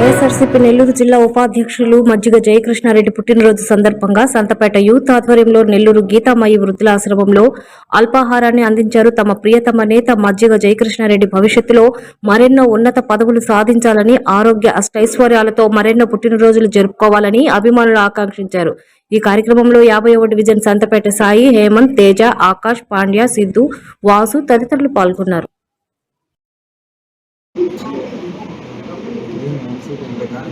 వైఎస్ఆర్సీపీ నెల్లూరు జిల్లా ఉపాధ్యక్షులు మజ్జిగ జయకృష్ణారెడ్డి పుట్టినరోజు సందర్భంగా సంతపేట యూత్ ఆధ్వర్యంలో నెల్లూరు గీతామయి వృద్ధుల ఆశ్రమంలో అల్పాహారాన్ని అందించారు తమ ప్రియతమ నేత మజ్జిగ జయకృష్ణారెడ్డి భవిష్యత్తులో మరెన్నో ఉన్నత పదవులు సాధించాలని ఆరోగ్య అష్టైశ్వర్యాలతో మరెన్నో పుట్టినరోజులు జరుపుకోవాలని అభిమానులు ఆకాంక్షించారు. ఈ కార్యక్రమంలో యాభై డివిజన్ సంతపేట సాయి హేమంత్ తేజ ఆకాష్ పాండ్య సిద్ధు వాసు తదితరులు పాల్గొన్నారు.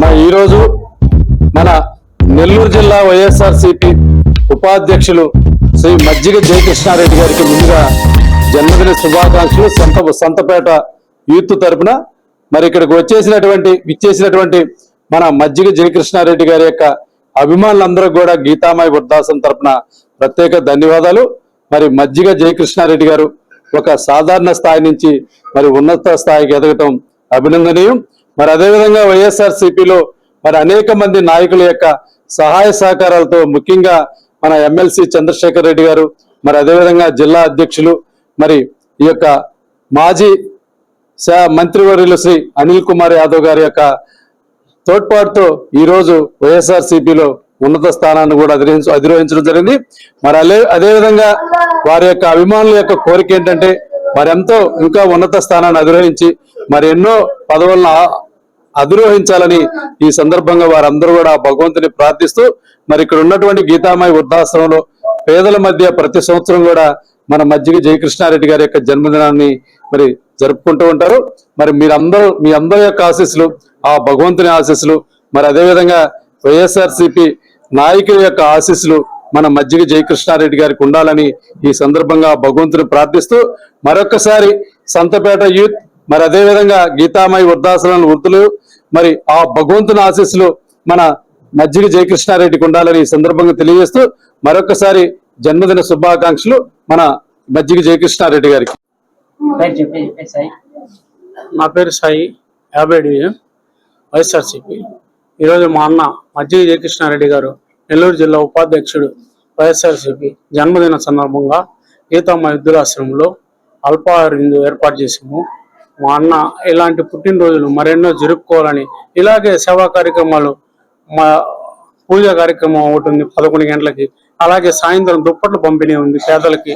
మా ఈరోజు మన నెల్లూరు జిల్లా వైఎస్ఆర్సిపి ఉపాధ్యక్షులు శ్రీ మజ్జిగ జయకృష్ణారెడ్డి గారికి ముందుగా జన్మదిన శుభాకాంక్షలు. సంత సంతపేట యూత్ తరపున మరి ఇక్కడికి వచ్చేసినటువంటి విచ్చేసినటువంటి మన మజ్జిగ జయకృష్ణారెడ్డి గారి యొక్క అభిమానులందరూ కూడా గీతామాయి వృద్ధాసం తరపున ప్రత్యేక ధన్యవాదాలు. మరి మజ్జిగ జయకృష్ణారెడ్డి గారు ఒక సాధారణ స్థాయి నుంచి మరి ఉన్నత స్థాయికి ఎదగటం అభినందనీయం. మరి అదేవిధంగా వైఎస్ఆర్ సిపిలో మరి అనేక మంది నాయకుల యొక్క సహాయ సహకారాలతో ముఖ్యంగా మన ఎమ్మెల్సీ చంద్రశేఖర్ రెడ్డి గారు మరి అదేవిధంగా జిల్లా అధ్యక్షులు మరి ఈ యొక్క మాజీ శా- మంత్రివర్యులు శ్రీ అనిల్ కుమార్ యాదవ్ గారి యొక్క తోడ్పాటుతో ఈరోజు వైఎస్ఆర్ సిపిలో ఉన్నత స్థానాన్ని కూడా అధిరోహించ అధిరోహించడం జరిగింది. మరి అదే అదేవిధంగా వారి యొక్క అభిమానుల యొక్క కోరిక ఏంటంటే వారెంతో ఇంకా ఉన్నత స్థానాన్ని అధిరోహించి మరి ఎన్నో పదవులను అధిరోహించాలని ఈ సందర్భంగా వారందరూ కూడా భగవంతుని ప్రార్థిస్తూ మరి ఇక్కడ ఉన్నటువంటి గీతామాయి వృద్ధాశ్రమంలో పేదల మధ్య ప్రతి సంవత్సరం కూడా మన మజ్జిగ జయకృష్ణారెడ్డి గారి యొక్క జన్మదినాన్ని మరి జరుపుకుంటూ ఉంటారు. మరి మీరందరూ మీ అందరి యొక్క ఆశీస్సులు ఆ భగవంతుని ఆశీస్సులు మరి అదేవిధంగా వైఎస్ఆర్సిపి నాయకుల యొక్క ఆశీస్సులు మన మజ్జిగ జయకృష్ణారెడ్డి గారికి ఉండాలని ఈ సందర్భంగా భగవంతుని ప్రార్థిస్తూ మరొకసారి సంతపేట యూత్ మరి అదేవిధంగా గీతామాయి వృద్ధాశ్రమం వృద్ధులు మరి ఆ భగవంతుని ఆశీస్సులు మన మజ్జిగ జయకృష్ణారెడ్డికి ఉండాలని ఈ సందర్భంగా తెలియజేస్తూ మరొకసారి జన్మదిన శుభాకాంక్షలు మన మజ్జిగ జయకృష్ణారెడ్డి గారికి. నా పేరు సాయి యాభై డివిజన్ వైఎస్ఆర్సిపి. ఈరోజు మా అన్న మజ్జిగ జయకృష్ణారెడ్డి గారు నెల్లూరు జిల్లా ఉపాధ్యక్షుడు వైఎస్ఆర్సిపి జన్మదిన సందర్భంగా గీతమ్మ విద్యులాశ్రమంలో అల్పాహార విందు ఏర్పాటు చేసాము మా అన్న ఇలాంటి పుట్టినరోజులు మరెన్నో జరుపుకోవాలని ఇలాగే సేవా కార్యక్రమాలు మా పూజ కార్యక్రమం ఒకటి ఉంది పదకొండు గంటలకి. అలాగే సాయంత్రం దుప్పట్లు పంపిణీ ఉంది పేదలకి.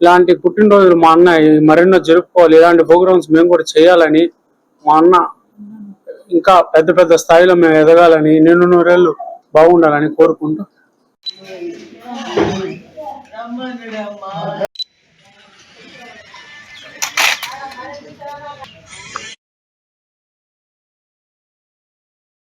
ఇలాంటి పుట్టినరోజులు మా అన్న మరెన్నో జరుపుకోవాలి. ఇలాంటి ప్రోగ్రామ్స్ మేము కూడా చేయాలని మా అన్న ఇంకా పెద్ద పెద్ద స్థాయిలో మేము ఎదగాలని నిన్ను నూరేళ్ళు బాగుండాలని కోరుకుంటూ.